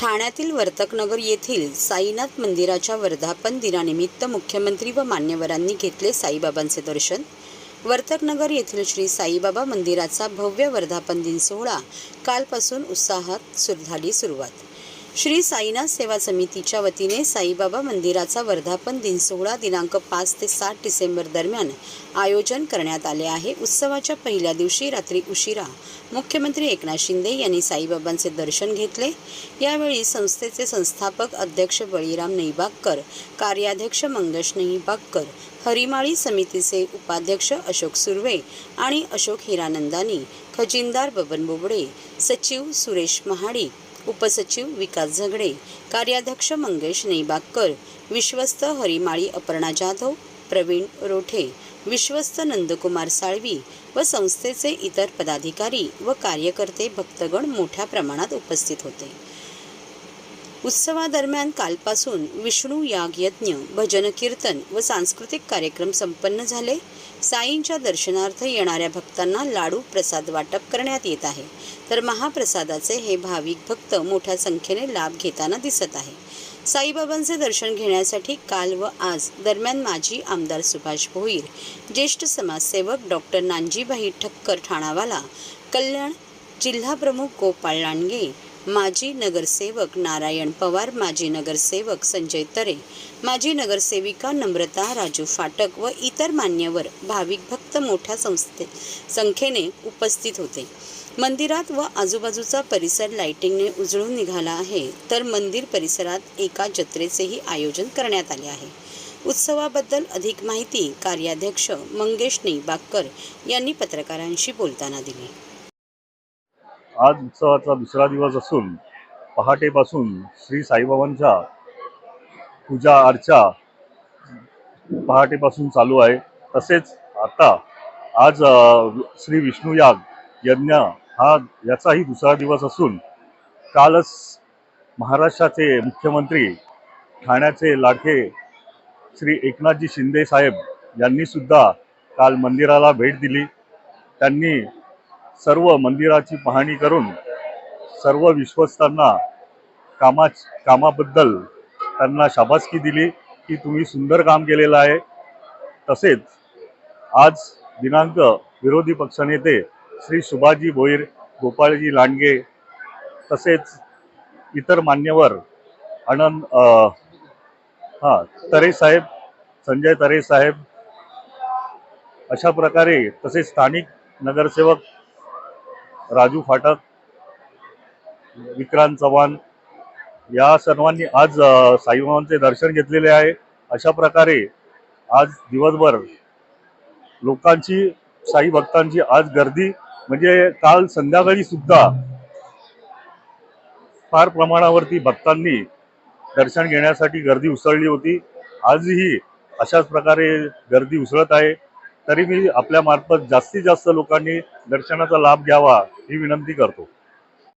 ठाण्यातील वर्तकनगर येथील साईनाथ मंदिराच्या वर्धापन दिनानिमित्त मुख्यमंत्री व मान्यवरांनी घेतले साईबाबांचे दर्शन. वर्तकनगर येथील श्री साईबाबा मंदिराचा भव्य वर्धापन दिन सोहळा कालपासून उत्साहात सुरू झाली सुरुवात. श्री साईनाथ सेवा समितीच्या वतीने साईबाबा मंदिराचा वर्धापन दिन सोहळा दिनांक पाच ते सात डिसेंबर दरम्यान आयोजन करण्यात आले आहे. उत्सवाच्या पहिल्या दिवशी रात्री उशिरा मुख्यमंत्री एकनाथ शिंदे यांनी साईबाबांचे दर्शन घेतले. यावेळी संस्थेचे संस्थापक अध्यक्ष बळीराम नैबागकर कार्याध्यक्ष मंगेश नैबागकर हरिमाळी समितीचे उपाध्यक्ष अशोक सुर्वे आणि अशोक हिरानंदानी खजिनदार बबन बोबडे सचिव सुरेश महाडिक उपसचिव विकास झगडे कार्याध्यक्ष मंगेश नैबागकर विश्वस्त हरिमाळी अपर्णा जाधव प्रवीण रोठे विश्वस्त नंदकुमार साळवी व संस्थेचे इतर पदाधिकारी व कार्यकर्ते भक्तगण मोठ्या प्रमाणात उपस्थित होते. उत्सवादरम्यान कालपासून विष्णू याग यज्ञ भजन कीर्तन व सांस्कृतिक कार्यक्रम संपन्न झाले. साईंच्या दर्शनार्थ येणाऱ्या भक्तांना लाडू प्रसाद वाटप करण्यात येत आहे. तर महाप्रसादाचे हे भाविक भक्त मोठ्या संख्येने लाभ घेताना दिसत आहे. साईबाबांचे दर्शन घेण्यासाठी काल व आज दरम्यान माजी आमदार सुभाष भोईर ज्येष्ठ समाजसेवक डॉक्टर नांजीबाई ठक्कर ठाणावाला कल्याण जिल्हाप्रमुख गोपाळ लांडगे माजी नगरसेवक नारायण पवार माजी नगरसेवक संजय तरे माजी नगरसेविका नम्रता राजू फाटक व इतर मान्यवर भाविक भक्त मोठ्या संस्थे संख्येने उपस्थित होते. मंदिरात व आजूबाजूचा परिसर लाइटिंगने उजळून निघाला आहे तर मंदिर परिसरात एका जत्रेचेही आयोजन करण्यात आले आहे. उत्सवाबद्दल अधिक माहिती कार्याध्यक्ष मंगेश नेबागकर यांनी पत्रकारांशी बोलताना दिली. आज उत्सवाचा दुसरा दिवस असून पहाटेपासून श्री साईबाबांच्या पूजा अर्चा पहाटेपासून चालू आहे. तसेच आता आज श्री विष्णू याग यज्ञ हा याचाही दुसरा दिवस असून कालच महाराष्ट्राचे मुख्यमंत्री ठाण्याचे लाडके श्री एकनाथजी शिंदे साहेब यांनी सुद्धा काल मंदिराला भेट दिली. त्यांनी सर्व मंदिराची पाहणी करून सर्व विश्वस्तांना कामा कामाबद्दल त्यांना शाबासकी दिली की तुम्ही सुंदर काम केलेलं आहे. तसेच आज दिनांक विरोधी पक्षनेते श्री सुभाजी भोईर गोपाळजी लांडगे तसेच इतर मान्यवर आनंद हां तरे साहेब संजय तरे साहेब अशा प्रकारे तसेच स्थानिक नगरसेवक राजू फाटक विक्रांत चव्हाण या सर्वांनी आज साईबाबांचे दर्शन घेतलेले आहे. अशा प्रकारे आज दिवसभर लोकांची साई भक्तांची आज गर्दी म्हणजे काल संध्याकाळी सुद्धा फार प्रमाणावरती भक्तांनी दर्शन घेण्यासाठी गर्दी उसळली होती. आजही अशाच प्रकारे गर्दी उसळत आहे. तरी मी आपल्या मार्फत जास्तीत जास्त लोकांनी दर्शनाचा लाभ घ्यावा ही विनंती करतो.